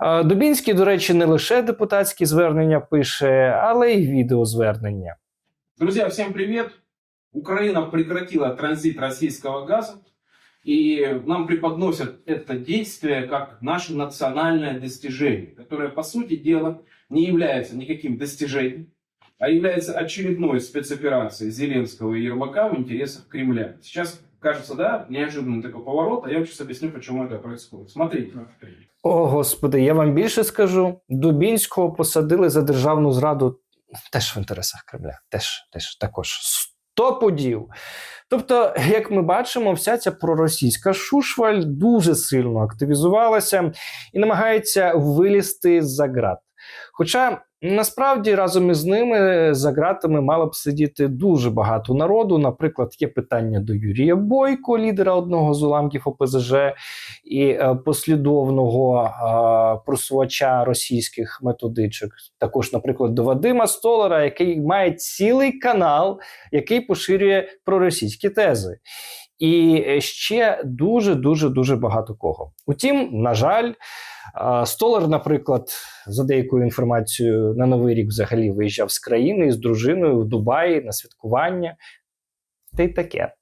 Е, Дубінський, до речі, не лише депутатські звернення пише, але й відеозвернення. Друзья, всем привет! Украина прекратила транзит российского газа, и нам преподносят это действие как наше национальное достижение, которое, по сути дела, не является никаким достижением, а является очередной спецоперацией Зеленского и Ермака в интересах Кремля. Сейчас кажется, да, неожиданный такой поворот, а я вам сейчас объясню, почему это происходит. Смотрите. О, господи, я вам більше скажу: Дубінського посадили за державну зраду теж в інтересах Кремля. Теж, теж також сто подів. Тобто, як ми бачимо, вся ця проросійська шушваль дуже сильно активізувалася і намагається вилізти з-за ґрат. Хоча насправді разом із ними за ґратами мало б сидіти дуже багато народу. Наприклад, є питання до Юрія Бойко, лідера одного з уламків ОПЗЖ, і е, послідовного е, просувача російських методичок. Також, наприклад, до Вадима Столара, який має цілий канал, який поширює проросійські тези. І е, ще дуже дуже дуже багато кого. Утім, на жаль, Столар, наприклад, за деякою інформацією, на новий рік взагалі виїжджав з країни з дружиною в Дубаї на святкування. Та й таке.